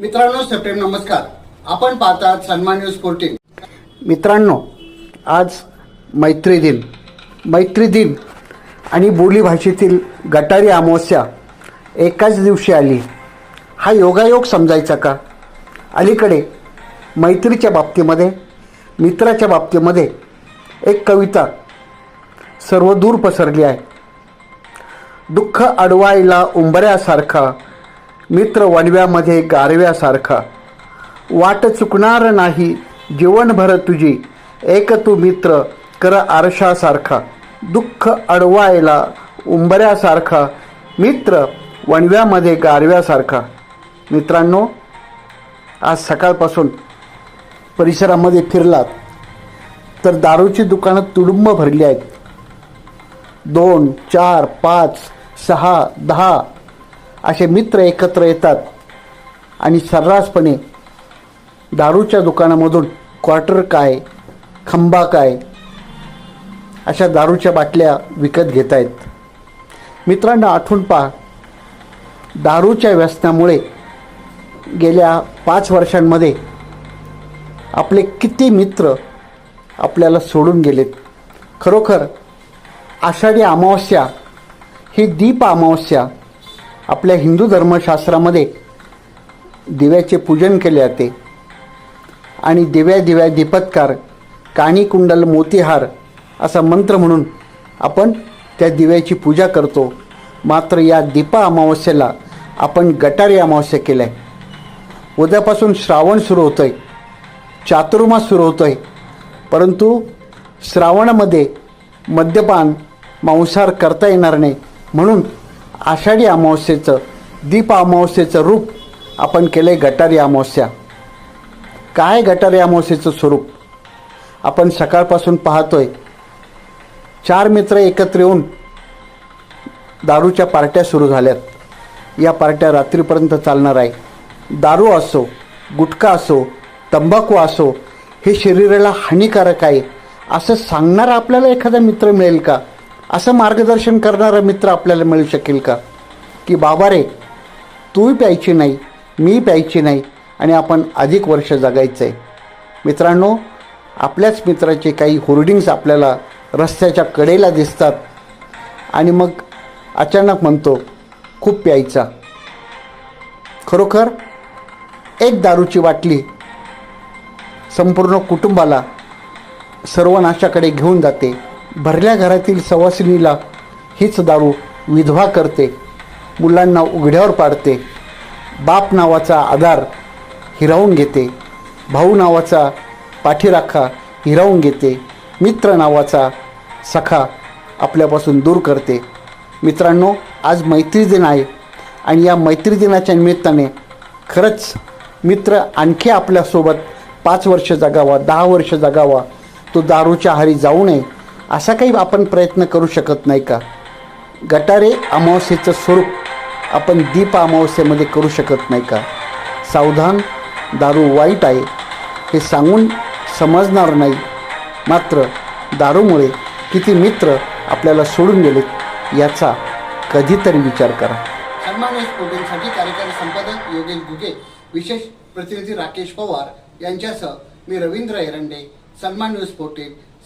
मित्रांनो सप्रेम नमस्कार. आपण पाहतात सन्मान न्यूज फोर्टीन. मित्रांनो आज मैत्री दिन. मैत्री दिन आणि बोलीभाषेतील गटारी अमावस्या एकाच दिवशी आली. हा योगायोग समजायचा का? अलीकडे मैत्रीच्या बाबतीमध्ये मित्राच्या बाबतीमध्ये एक कविता सर्वदूर पसरली आहे. दुःख अडवायला उंबऱ्यासारखा मित्र वणव्यामध्ये गारव्यासारखा. वाट चुकणार नाही जीवनभर तुझी. एक तू मित्र कर आरशासारखा. दुःख अडवायला उंबऱ्यासारखा. मित्र वणव्यामध्ये गारव्यासारखा. मित्रांनो आज सकाळपासून परिसरामध्ये फिरलात तर दारूची दुकानं तुडुंब भरली आहेत. दोन चार पाच सहा दहा असे मित्र एकत्र येतात आणि सर्रासपणे दारूच्या दुकानामधून क्वार्टर काय खंबा काय अशा दारूच्या बाटल्या विकत घेत आहेत मित्रांनो आठवून पहा दारूच्या व्यसनामुळे गेल्या पाच वर्षांमध्ये आपले किती मित्र आपल्याला सोडून गेलेत. खरोखर आषाढी अमावस्या ही दीप अमावस्या आपल्या हिंदू धर्मशास्त्रामध्ये दिव्याचे पूजन केले जाते. आणि दिव्या दिव्या दीपत्कार काणी कुंडल मोतीहार असा मंत्र म्हणून आपण त्या दिव्याची पूजा करतो. मात्र या दीपा अमावस्येला आपण गटारी अमावस्या केलं आहे उद्यापासून श्रावण सुरू होतं आहे चातुर्मास सुरू होतो आहे परंतु श्रावणामध्ये मद्यपान मांसाहार करता येणार नाही म्हणून आषाढी अमावस्येचं दीप अमावस्येचं रूप आपण केलं आहे गटारी अमावस्या. काय गटारी अमावस्येचं स्वरूप? आपण सकाळपासून पाहतोय. चार मित्र एकत्र येऊन दारूच्या पार्ट्या सुरू झाल्यात. या पार्ट्या रात्रीपर्यंत चालणार आहे. दारू असो गुटखा असो तंबाखू असो हे शरीराला हानिकारक आहे. असं सांगणारा आपल्याला एखादा मित्र मिळेल का? असं मार्गदर्शन करणारा मित्र आपल्याला मिळू शकेल का? की बाबा रे तूही प्यायची नाही मी प्यायची नाही आणि आपण अधिक वर्ष जगायचं आहे मित्रांनो आपल्याच मित्राचे काही होर्डिंग्स आपल्याला रस्त्याच्या कडेला दिसतात. आणि मग अचानक म्हणतो खूप प्यायचा. खरोखर एक दारूची बाटली संपूर्ण कुटुंबाला सर्वनाशाकडे घेऊन जाते. भरल्या घरातील सवासिनीला हीच दारू विधवा करते मुलांना उघड्यावर पाडते बाप नावाचा आधार हिरावून घेते भाऊ नावाचा पाठीराखा हिरावून घेते मित्र नावाचा सखा आपल्यापासून दूर करते. मित्रांनो आज मैत्री दिन आहे आणि या मैत्री दिनाच्या निमित्ताने खरंच मित्र आणखी आपल्यासोबत पाच वर्ष जगावा दहा वर्ष जगावा तो दारूच्या आहारी जाऊ नये. असा काही आपण प्रयत्न करू शकत नाही का? गटारे अमावस्येचं स्वरूप आपण दीप अमावस्येमध्ये करू शकत नाही का? सावधान दारू वाईट आहे हे सांगून समजणार नाही. मात्र दारूमुळे किती मित्र आपल्याला सोडून गेलेत याचा कधीतरी विचार करा. सन्मान स्पोर्टिंगसाठी कार्यकारी संपादक योगेश गुगे विशेष प्रतिनिधी राकेश पवार यांच्यासह मी रवींद्र एरंडे सन्मान न्यूज पोर्टेल